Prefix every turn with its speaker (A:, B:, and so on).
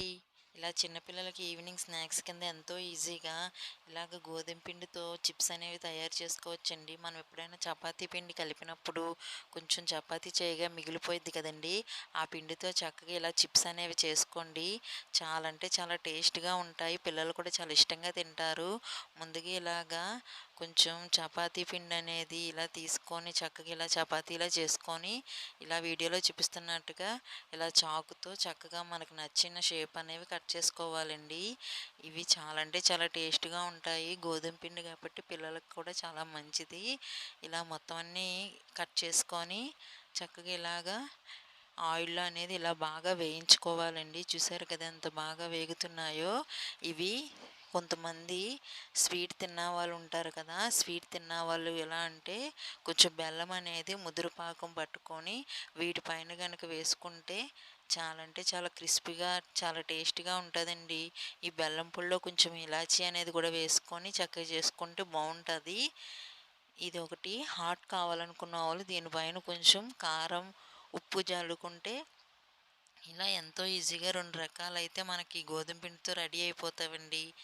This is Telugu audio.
A: day ఇలా చిన్నపిల్లలకి ఈవినింగ్ స్నాక్స్ కింద ఎంతో ఈజీగా ఇలాగ గోధుమ పిండితో చిప్స్ అనేవి తయారు చేసుకోవచ్చండి. మనం ఎప్పుడైనా చపాతీ పిండి కలిపినప్పుడు కొంచెం చపాతీ చేయగా మిగిలిపోయింది కదండి. ఆ పిండితో చక్కగా ఇలా చిప్స్ అనేవి చేసుకోండి. చాలా అంటే చాలా టేస్ట్గా ఉంటాయి. పిల్లలు కూడా చాలా ఇష్టంగా తింటారు. ముందుగా ఇలాగా కొంచెం చపాతీ పిండి అనేది ఇలా తీసుకొని చక్కగా ఇలా చపాతీలా చేసుకొని ఇలా వీడియోలో చూపిస్తున్నట్టుగా ఇలా చాకుతో చక్కగా మనకు నచ్చిన షేప్ అనేవి కట్ చేసుకోవాలండి. ఇవి చాలా అంటే చాలా టేస్ట్గా ఉంటాయి. గోధుమ పిండి కాబట్టి పిల్లలకు కూడా చాలా మంచిది. ఇలా మొత్తం అన్నీ కట్ చేసుకొని చక్కగా ఇలాగా ఆయిల్లో అనేది ఇలా బాగా వేయించుకోవాలండి. చూసారు కదా ఎంత బాగా వేగుతున్నాయో. ఇవి కొంతమంది స్వీట్ తిన్న వాళ్ళు ఉంటారు కదా స్వీట్ తిన్న వాళ్ళు ఎలా అంటే కొంచెం బెల్లం అనేది ముదురు పాకం పట్టుకొని వీటిపైన కనుక వేసుకుంటే చాలా అంటే చాలా క్రిస్పీగా చాలా టేస్టీగా ఉంటుందండి. ఈ బెల్లం పొడిలో కొంచెం ఇలాచీ అనేది కూడా వేసుకొని చక్కగా చేసుకుంటే బాగుంటుంది. ఇది ఒకటి హాట్ కావాలనుకున్న వాళ్ళు దీనిపైన కొంచెం కారం ఉప్పు జల్లుకుంటే ఇలా ఎంతో ఈజీగా రెండు రకాలైతే మనకి గోధుమ పిండితో రెడీ అయిపోతావండి.